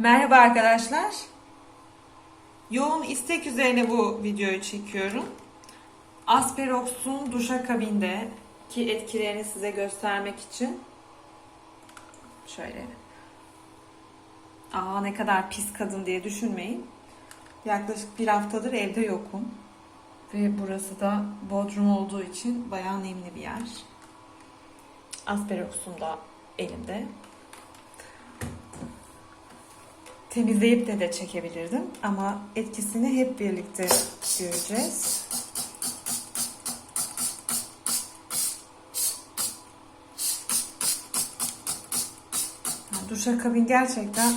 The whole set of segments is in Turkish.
Merhaba arkadaşlar. Yoğun istek üzerine bu videoyu çekiyorum. Asperox'un duşakabinde ki etkilerini size göstermek için şöyle Aa ne kadar pis kadın diye düşünmeyin. Yaklaşık bir haftadır evde yokum. Ve burası da Bodrum olduğu için bayağı nemli bir yer. Asperox'um da elimde. Temizleyip de de çekebilirdim ama etkisini hep birlikte göreceğiz. Duşakabin gerçekten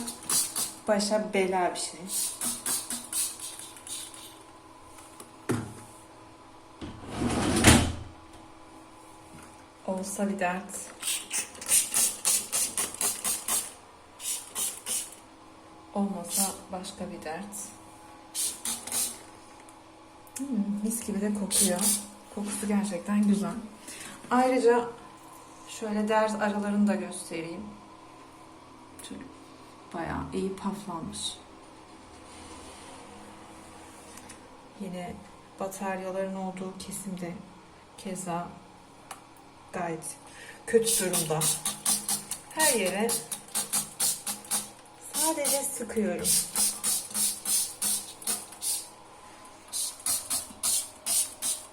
başa bela bir şey. Olsa bir dert. Olmasa başka bir dert. Hmm, mis gibi de kokuyor. Kokusu gerçekten güzel. Ayrıca şöyle ders aralarını da göstereyim. Şöyle bayağı iyi paflanmış. Yine bataryaların olduğu kesimde keza gayet kötü durumda. Her yere sadece sıkıyorum.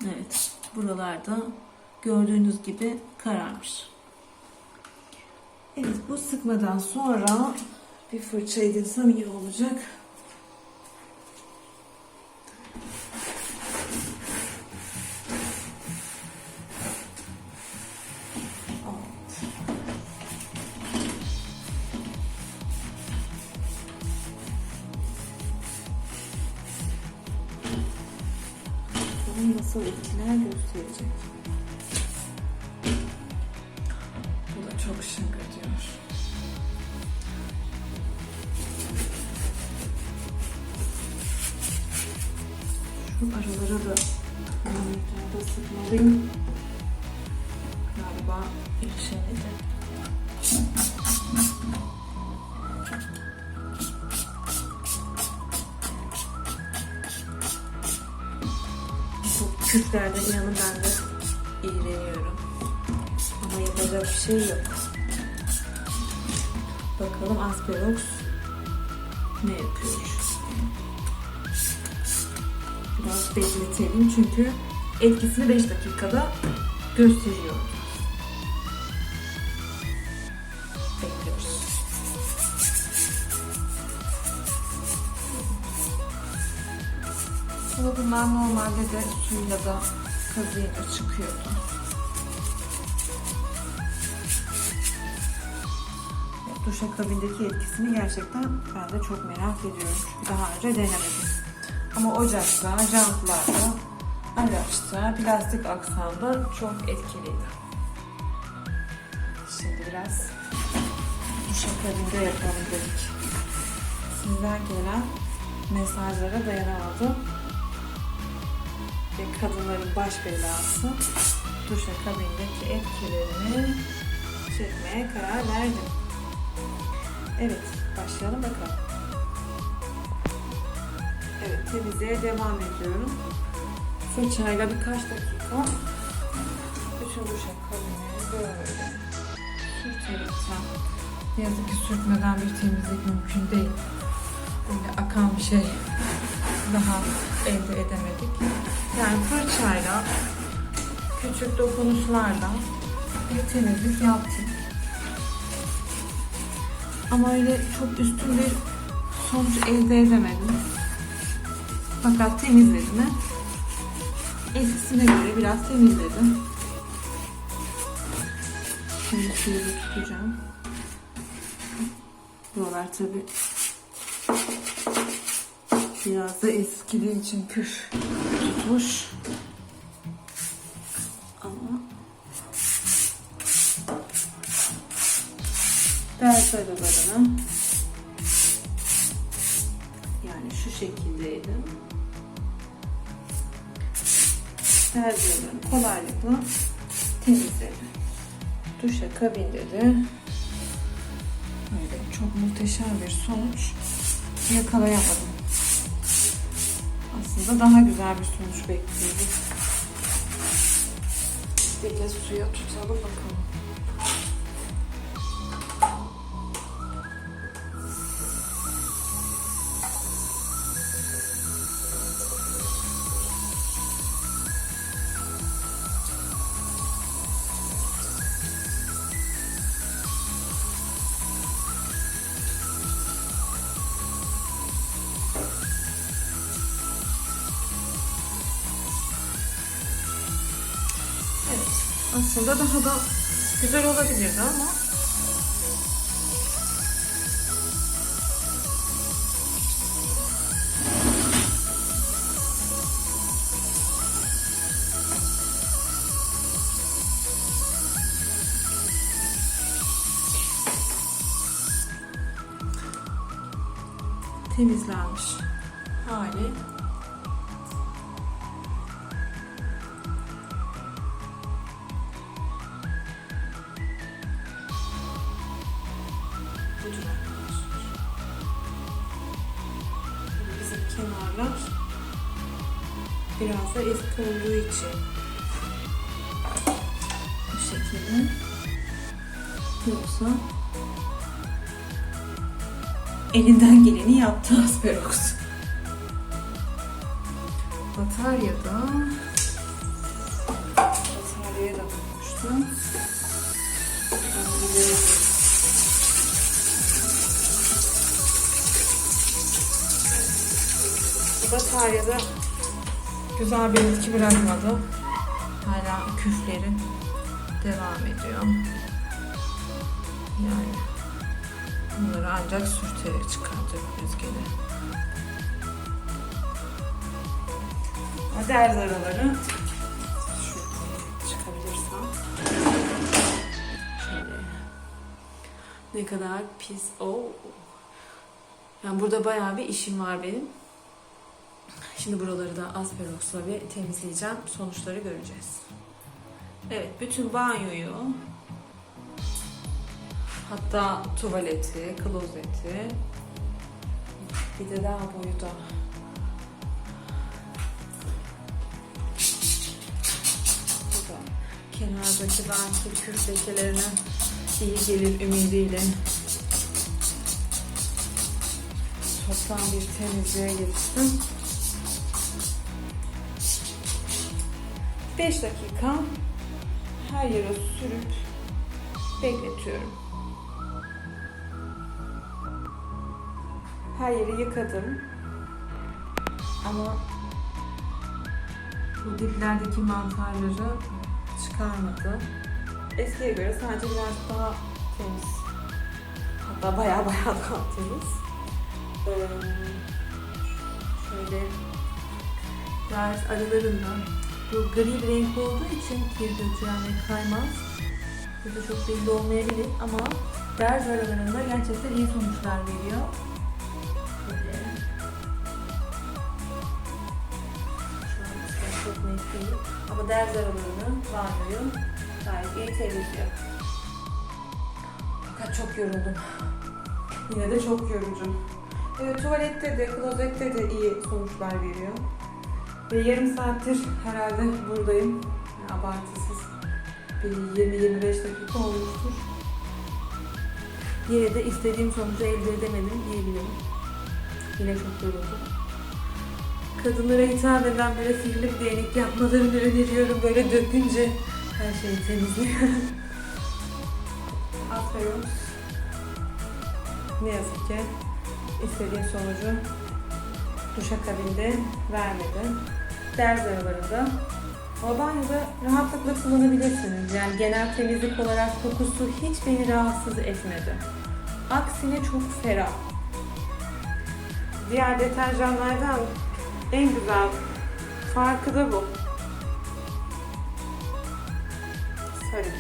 Evet, buralarda gördüğünüz gibi kararmış. Evet bu sıkmadan sonra bir fırça edinsem iyi olacak. Nasıl etkiler gösterecek. Bu da çok şıngırdıyor. Şu aralara da bu miktarda sıkmalıyım. Bu küflerden inanın ben de iğreniyorum. Ama yapacak bir şey yok. Bakalım Asperox ne yapıyor? Biraz bekletelim çünkü etkisini 5 dakikada gösteriyor. Ama bunlar normalde de suyla da kazıyınca çıkıyordu. Duşakabindeki etkisini gerçekten ben de çok merak ediyorum. Çünkü daha önce denemedim. Ama ocakta, jantlarda, araçta, plastik aksamda çok etkiliydi. Şimdi biraz duşakabinde yapalım dedik. Sizden gelen mesajlara dayanamadım. Ve kadınların baş belası duşakabindeki etkilerini çekmeye karar verdim. Evet, başlayalım bakalım. Evet, temizliğe devam ediyorum. Fırçayla birkaç dakika bütün duşakabini böyle sürtelim. Ne yazık ki sürtmeden bir temizlik mümkün değil. Böyle akan bir şey daha elde edemedik. Yani fırçayla küçük dokunuşlarla bir temizlik yaptık. Ama öyle çok üstün bir sonuç elde edemedim. Fakat temizledim mi? Eskisine göre biraz temizledim. Şimdi suyu tutacağım. Buralar tabii Biraz da eskidiği için küf tutmuş. Ama ders aralarını yani şu şekildeydi. Ders aralarını kolaylıkla temizledi. Duşa kabinde de Böyle çok muhteşem bir sonuç yakalayamadım. Aslında daha güzel bir sonuç bekliyordum. Bir de suya tutalım bakalım. Aslında daha da güzel olabilirdi ama. Temizlenmiş hali budur arkadaşlar. Bizim kenarlar biraz da eski olduğu için bu şekilde yoksa elinden geleni yaptı Asperox. Bataryada bataryaya da bakmıştım. Bataryada güzel bir etki bırakmadı. Hala küfleri devam ediyor. Yani bunları ancak sürterek çıkartabiliriz gene. Değer zaraları çıkabilirsem. Ne kadar pis. Oo. Yani burada bayağı bir işim var benim. Şimdi buraları da asperoksla bir temizleyeceğim. Sonuçları göreceğiz. Evet, bütün banyoyu hatta tuvaleti, klozeti bir de daha boyu da kenardaki belki kürk lekelerine iyi gelir ümidiyle toplam bir temizliğe giriştim. 5 dakika her yere sürüp bekletiyorum. Her yeri yıkadım. Ama bu diplerdeki mantarları çıkarmadı. Eskiye göre sadece biraz daha temiz. Hatta baya baya daha temiz. Ee, şöyle ders aralarından bu gri bir renk olduğu için kir götüren ve kaymaz. Burada çok belli olmayabilir ama derz aralarında gerçekten iyi sonuçlar veriyor. Böyle. Şu an çok net değil. Ama derz aralarını banyoyu gayet iyi temizliyor. Fakat çok yoruldum. Yine de çok yorucu. Evet, tuvalette de, klozette de iyi sonuçlar veriyor. Ve yarım saattir herhalde buradayım. Yani abartısız bir 20-25 dakika olmuştur. Yine de istediğim sonucu elde edemedim diyebilirim. Yine çok yoruldum. Kadınlara hitap eden böyle sihirli bir değnek yapmalarını öneriyorum. Böyle dökünce her şeyi temizliyor. Aferin. Ne yazık ki istediğim sonucu duşakabinde vermedi. Derz aralarında. Ama rahatlıkla kullanabilirsiniz. Yani genel temizlik olarak kokusu hiç beni rahatsız etmedi. Aksine çok ferah. Diğer deterjanlardan en güzel farkı da bu. Sarı.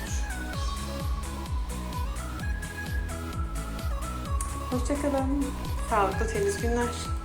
Hoşçakalın. Sağlıklı temiz günler.